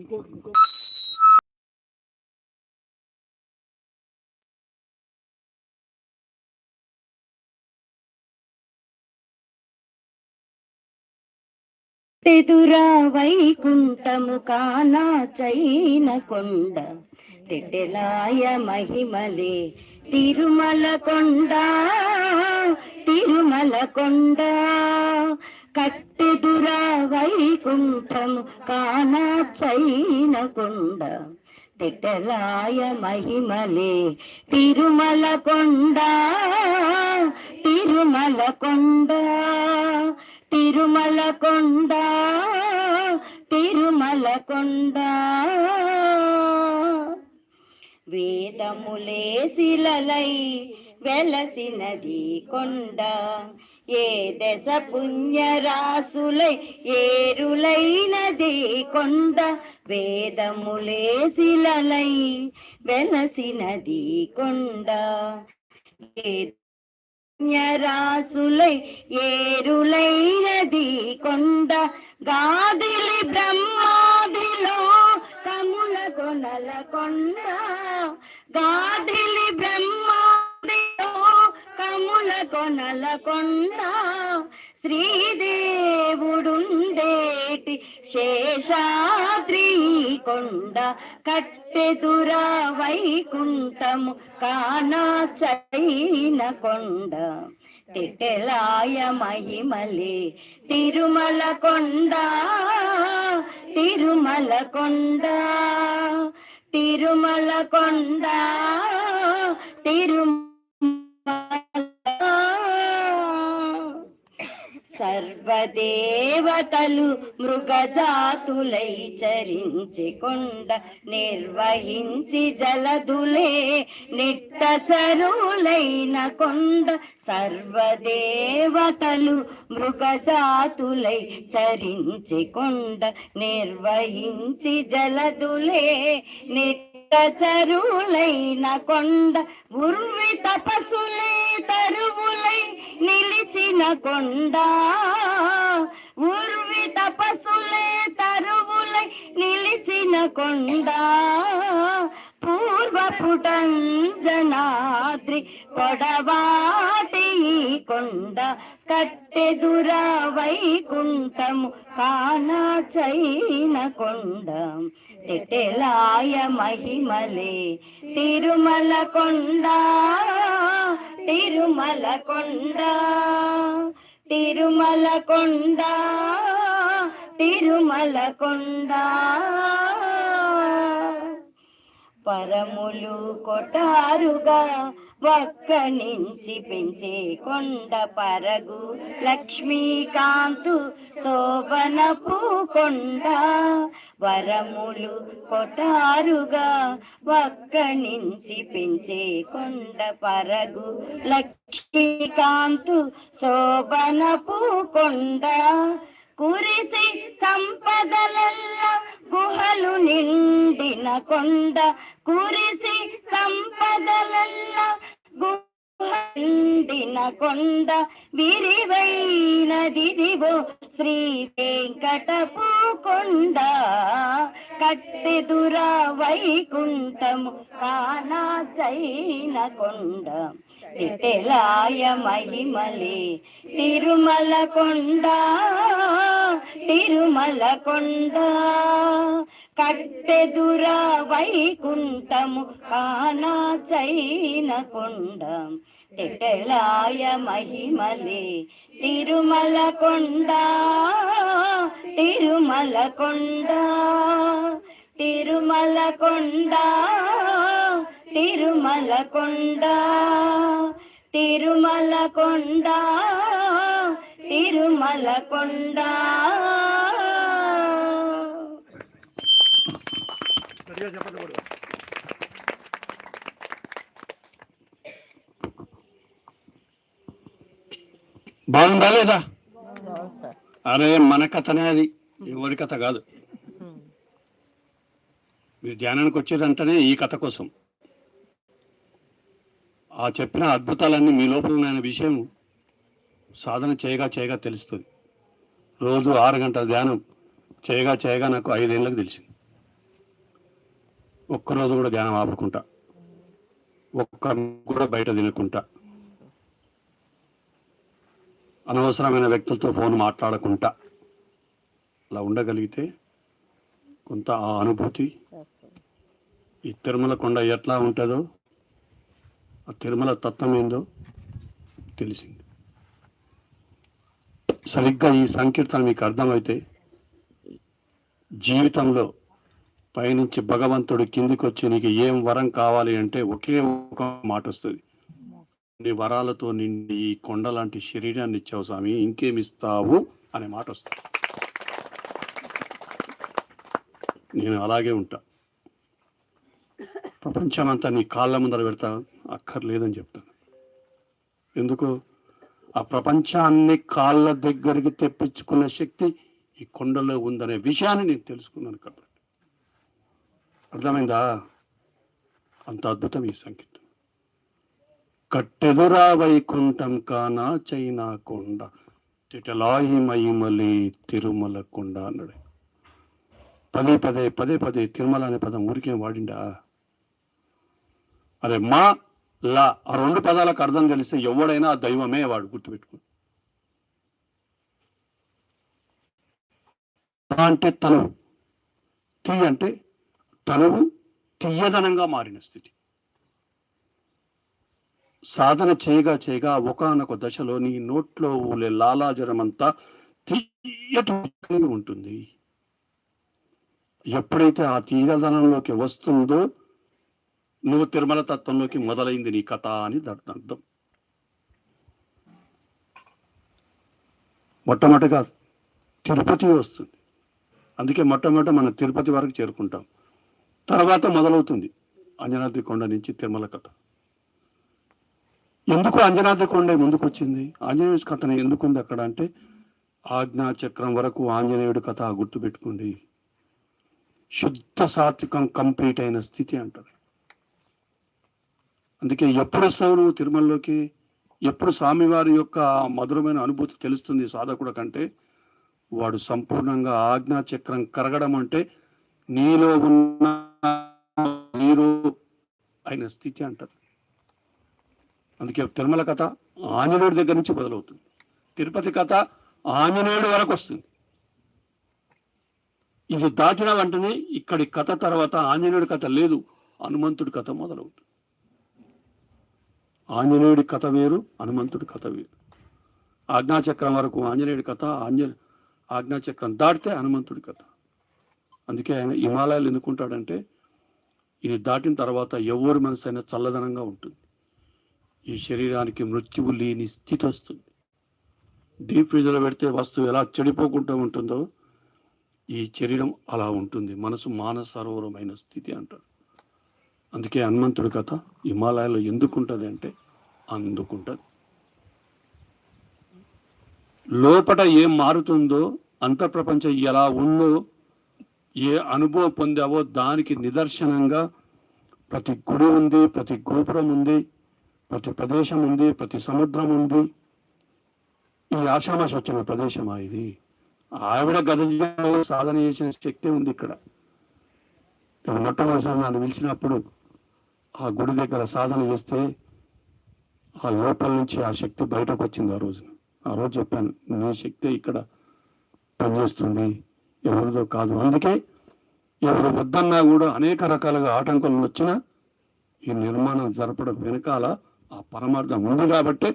ఇంకో ఇంకో. తెదురా వైకుంఠము కానా చైన కొండ. తెడ్డెలాయ మహిమలే తిరుమల కొండ తిరుమల కొండ. కట్టెదురా వైకుంఠము కానా చైన కొండ తిట్టలాయ మహిమలే తిరుమల కొండ తిరుమల కొండ తిరుమల కొండ తిరుమల కొండ వేదములే శిలలై వెలసినది కొండ ఏ దశ పుణ్యరాసులై ఏరులైనది కొండ వేదములే శిలలై వెలసినది కొండ. ఏ పుణ్యరాసులై ఏరులైనది కొండ గాదిలి బ్రహ్మాదిలో కముల కొనల కొండ. గాదిలి బ్రహ్మ కముల శ్రీదేవుడుండేటి శేషాద్రి కొండ కట్టెదురా వైకుంఠము కానా చైన కొండ. తిట్టెలాయ మహిమలే తిరుమల కొండ తిరుమల కొండ. తిరుమల కొండ తిరుమల సర్వదేవతలు మృగజాతులై చరించి కొండ నిర్వహించి జలదులే నిట్ట చరువులైన కొండ. సర్వదేవతలు మృగజాతులై చరించి కొండ నిర్వహించి జలదులే నిట్ట చెరువులైన కొండ ఉర్వి తపసులే తరువులై నిలిచిన కొండ. ఉర్వి తపసులే తరువులై నిలిచిన కొండ. పూర్వ పుటంజనాద్రి పొడవాటి కొండ. కట్టెదురా వైకుంఠము కానా చైన కొండం తెటెలాయ మహిమలే తిరుమల కొండ తిరుమల కొండ. తిరుమల కొండ తిరుమల కొండ. పరములు కొటారుగా వక్క నుంచి పెంచే కొండ పరగు లక్ష్మీకాంతు శోభనపు కొండ. వరములు కొటారుగా వక్క నుంచి పెంచే కొండ పరగు లక్ష్మీకాంతు శోభనపు కొండ. కురిసి సంపదలల్ల గుహలు నిండిన కొండ కురిసి సంపదలల్ల గుండిన నిండిన కొండ విరివైనదిదివో శ్రీ వెంకటపు కొండ. కట్టెదురా వైకుంఠము కానా చైన కొండ. తిటెలాయ మహిమలి. తిరుమల కొండ తిరుమల కొండ. కట్టెదురా వైకుంఠము కానా చైన కొండ. తిటెలాయ మహిమలి. తిరుమల కొండ తిరుమల కొండ. తిరుమల కొండ. తిరుమల కొండ తిరుమల కొండ తిరుమల కొండ. బాగుందా లేదా? అరే మన కథనే అది. ఎవరి కథ కాదు. మీరు ధ్యానానికి వచ్చేదంటేనే ఈ కథ కోసం. ఆ చెప్పిన అద్భుతాలన్నీ మీ లోపల ఉన్న విషయం సాధన చేయగా చేయగా తెలుస్తుంది. రోజు ఆరు గంటల ధ్యానం చేయగా చేయగా నాకు ఐదేళ్ళకి తెలిసింది. ఒక్కరోజు కూడా ధ్యానం ఆపుకుంటా. ఒక్క కూడా బయట తినకుంటా. అనవసరమైన వ్యక్తులతో ఫోన్ మాట్లాడకుండా అలా ఉండగలిగితే కొంత ఆ అనుభూతి ఈ తిరుమల కొండ ఎట్లా ఉంటుందో ఆ తిరుమల తత్వం ఏందో తెలిసింది. సరిగ్గా ఈ సంకీర్తన మీకు అర్థమైతే జీవితంలో పైనుంచి భగవంతుడు కిందికి వచ్చి నీకు ఏం వరం కావాలి అంటే ఒకే ఒక మాట వస్తుంది. నీ వరాలతో నిండి ఈ కొండ లాంటి శరీరాన్ని ఇచ్చావు స్వామి ఇంకేమిస్తావు అనే మాట వస్తుంది. నేను అలాగే ఉంటా. ప్రపంచమంతా నీ కాళ్ళ ముందర పెడతా అక్కర్లేదని చెప్తాను ఎందుకు? ఆ ప్రపంచాన్ని కాళ్ళ దగ్గరికి తెప్పించుకున్న శక్తి ఈ కొండలో ఉందనే విషయాన్ని నేను తెలుసుకున్నాను కాబట్టి. అర్థమైందా? అంత అద్భుతం ఈ సంకీర్తన. కట్టెదురా వైకుంఠం కానా చైనా కొండ తిటలాయి మహిమలి తిరుమల కొండ అన్నాడు. పదే పదే పదే పదే తిరుమల అనే పదం ఊరికే వాడిండా? అరే మా లా ఆ రెండు పదాలకు అర్థం తెలిస్తే ఎవడైనా ఆ దైవమే వాడు గుర్తుపెట్టుకో తా అంటే తనువు. తీ అంటే తనువు తీయదనంగా మారిన స్థితి. సాధన చేయగా చేయగా ఒకనొక దశలో నీ నోట్లో ఊలే లాలాజరమంతా అంతా తీయటి ఉంటుంది. ఎప్పుడైతే ఆ తీయదనంలోకి వస్తుందో నువ్వు తిరుమల తత్వంలోకి మొదలైంది నీ కథ అని దాని అర్థం మొట్టమొదటిగా తిరుపతి వస్తుంది. అందుకే మొట్టమొదట మనం తిరుపతి వరకు చేరుకుంటాం. తర్వాత మొదలవుతుంది అంజనాద్రి కొండ నుంచి తిరుమల కథ. ఎందుకు అంజనాద్రి కొండ ముందుకు వచ్చింది ఆంజనేయుడి కథ ఎందుకు ఉంది అక్కడ అంటే ఆజ్ఞా చక్రం వరకు ఆంజనేయుడి కథ గుర్తుపెట్టుకోండి. శుద్ధ సాత్వికం కంప్లీట్ అయిన స్థితి అంటారు అందుకే ఎప్పుడు వస్తావు నువ్వు తిరుమలలోకి? ఎప్పుడు స్వామివారి యొక్క మధురమైన అనుభూతి తెలుస్తుంది సాధకుడు కంటే? వాడు సంపూర్ణంగా ఆజ్ఞా చక్రం కరగడం అంటే నీలో ఉన్న జీరో అయిన స్థితి అంటారు. అందుకే తిరుమల కథ ఆంజనేయుడి దగ్గర నుంచి మొదలవుతుంది. తిరుపతి కథ ఆంజనేయుడి వరకు వస్తుంది. ఇది దాటిన వెంటనే ఇక్కడి కథ తర్వాత ఆంజనేయుడి కథ లేదు హనుమంతుడి కథ మొదలవుతుంది. ఆంజనేయుడి కథ వేరు హనుమంతుడి కథ వేరు. ఆజ్ఞాచక్రం వరకు ఆంజనేయుడి కథ ఆంజ ఆజ్ఞాచక్రం దాటితే హనుమంతుడి కథ. అందుకే ఆయన హిమాలయాలు ఎందుకుంటాడంటే ఇది దాటిన తర్వాత ఎవరి మనసు అయినా చల్లదనంగా ఉంటుంది. ఈ శరీరానికి మృత్యువు లేని స్థితి వస్తుంది. డీప్ ఫ్రీజర్లో పెడితే వస్తువు ఎలా చెడిపోకుండా ఉంటుందో ఈ శరీరం అలా ఉంటుంది. మనసు మానసరోవరమైన స్థితి అంటారు. అందుకే హనుమంతుడి కథ హిమాలయాల్లో ఎందుకు ఉంటుంది అంటే అందుకుంటుంది. లోపట ఏం మారుతుందో అంతర్ప్రపంచం ఎలా ఉందో ఏ అనుభవం పొందావో దానికి నిదర్శనంగా ప్రతి గుడి ఉంది ప్రతి గోపురం ఉంది ప్రతి ప్రదేశం ఉంది ప్రతి సముద్రం ఉంది. ఈ ఆషామాష వచ్చిన ప్రదేశమా ఇది? ఆవిడ గత సాధన చేసిన శక్తి ఉంది ఇక్కడ. మొట్టమొదటిసారి నన్ను పిలిచినప్పుడు ఆ గుడి దగ్గర సాధన చేస్తే ఆ లోపల నుంచి ఆ శక్తి బయటకు వచ్చింది ఆ రోజు. ఆ రోజు చెప్పాను నీ శక్తి ఇక్కడ పనిచేస్తుంది. ఎవరిదో కాదు. అందుకే ఎవరు వద్దన్నా కూడా అనేక రకాలుగా ఆటంకాలు వచ్చినా ఈ నిర్మాణం జరపడం వెనకాల ఆ పరమార్థం ఉంది కాబట్టి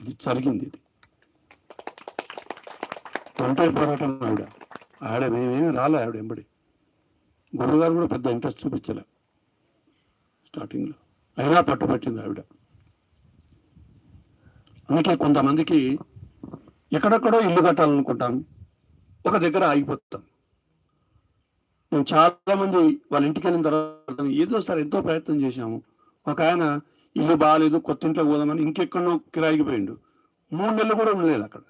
ఇది జరిగింది ఇది. ఒంటరి పోరాటం ఆవిడ. ఆవిడ మేమేమి రాలే ఆవిడ ఎంబడి గురువుగారు కూడా పెద్ద ఇంట్రెస్ట్ చూపించలే. స్టార్టింగ్లో అయినా పట్టుబట్టింది ఆవిడ. అందుకే కొంతమందికి ఎక్కడెక్కడో ఇల్లు కట్టాలనుకుంటాం. ఒక దగ్గర ఆగిపోతాం. మేము చాలా మంది వాళ్ళ ఇంటికి వెళ్ళిన తర్వాత ఏదో సార్ ఎంతో ప్రయత్నం చేశాము. ఒక ఆయన ఇల్లు బాగాలేదు కొత్త ఇంట్లో పోదామని ఇంకెక్కడో కిరాయికి పోయిండు. మూడు నెలలు కూడా ఉండలేదు అక్కడ.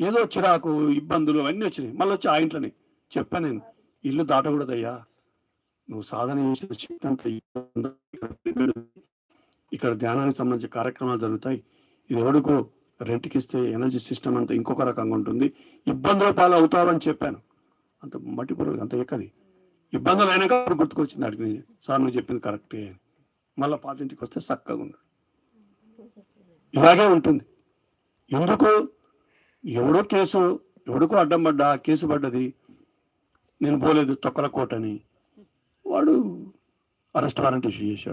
ఏదో చిరాకు ఇబ్బందులు అవన్నీ వచ్చినాయి. మళ్ళీ వచ్చి ఆ ఇంట్లోనే చెప్పాను నేను ఇల్లు దాటకూడదయ్యా. నువ్వు సాధన చేసిన ఇక్కడ ధ్యానానికి సంబంధించిన కార్యక్రమాలు జరుగుతాయి. ఇది ఎవడికో రెంట్కి ఇస్తే ఎనర్జీ సిస్టమ్ అంతా ఇంకొక రకంగా ఉంటుంది. ఇబ్బందుల పాలు అవుతారని చెప్పాను. అంత మట్టి పురుగు అంత ఎక్కది? ఇబ్బందులు అయినాక గుర్తుకొచ్చింది అడిగి సార్ నువ్వు చెప్పింది కరెక్టే అని. మళ్ళీ పాతింటికి వస్తే చక్కగా ఉన్నాడు. ఇలాగే ఉంటుంది. ఎందుకు? ఎవడో కేసు ఎవడికో అడ్డం పడ్డా కేసు పడ్డది. నేను పోలేదు తొక్కల కోటని వాడు అరెస్ట్ వారెంట్ ఇష్యూ చేశాడు.